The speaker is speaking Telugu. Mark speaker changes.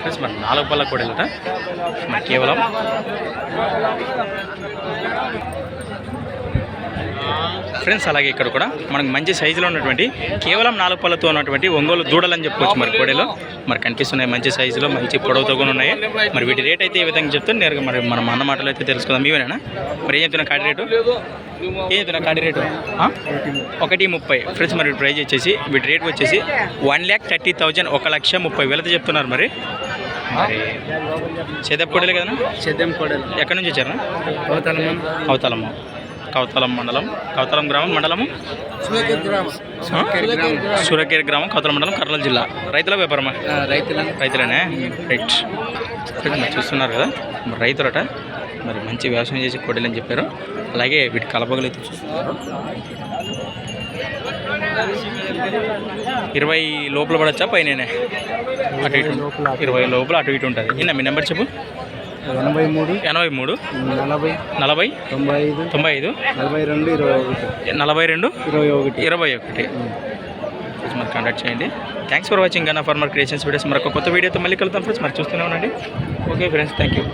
Speaker 1: ఫ్రెండ్స్ మరి నాలుగు పళ్ళకు కూడా వెళ్ళట మరి కేవలం ఫ్రెండ్స్ అలాగే ఇక్కడ కూడా మనకు మంచి సైజులో ఉన్నటువంటి కేవలం నాలుగు పళ్ళతో ఉన్నటువంటి ఒంగోలు దూడలు అని చెప్పుకోవచ్చు మరి కోడెలో. మరి కనిపిస్తున్నాయి మంచి సైజులో మంచి పొడవుతో కూడా ఉన్నాయి. మరి వీటి రేట్ అయితే ఏ విధంగా చెప్తే నేరుగా మరి మనం అన్న మాటలు అయితే తెలుసుకుందాం. మీవేనా మరి ఏం చెప్తున్నా కాడి రేటు ఏం చెప్తున్నా కాడి రేటు? ఒకటి ముప్పై. ఫ్రెండ్స్ మరి ప్రైజ్ వచ్చేసి వీటి రేట్ వచ్చేసి వన్ ల్యాక్ థర్టీ థౌజండ్ ఒక లక్ష ముప్పై వేలతో చెప్తున్నారు మరి. కోడలే కదా
Speaker 2: సిద్ధం కోడలు.
Speaker 1: ఎక్కడి నుంచి వచ్చారా?
Speaker 2: అవతలమ్మ.
Speaker 1: కవతలమ్మ కవతలం మండలం. కవతలం గ్రామం మండలము? సూరకేరి గ్రామం. కవతలం మండలం కర్నూలు జిల్లా. రైతుల వ్యాపారమా?
Speaker 2: రైతులను.
Speaker 1: రైతులేనే? రైట్. మీరు చూస్తున్నారు కదా మరి రైతులట. మరి మంచి వ్యవసాయం చేసి కొడలని చెప్పారు. అలాగే వీటి కలపగలు అయితే చూస్తున్నారు. ఇరవై లోపల పడచ్చా? పైన అటు ఇటు. ఇరవై లోపల అటు ఇటు ఉంటుంది. ఇన్న మీ నెంబర్ చెప్పు.
Speaker 2: ఎనభై మూడు
Speaker 1: ఎనభై మూడు
Speaker 2: నలభై
Speaker 1: నలభై
Speaker 2: తొంభై ఐదు
Speaker 1: తొంభై ఐదు
Speaker 2: నలభై రెండు ఇరవై ఒకటి.
Speaker 1: నలభై రెండు
Speaker 2: ఇరవై ఒకటి.
Speaker 1: ఇరవై ఒకటి. మరి కాంటాక్ట్ చేయండి. Thanks for watching Anna farmer creations videos మరొక కొత్త వీడియోతో మళ్ళీ కలుద్దాం ఫ్రెండ్స్ మరి చూస్తూనే ఉండండి. Okay friends thank you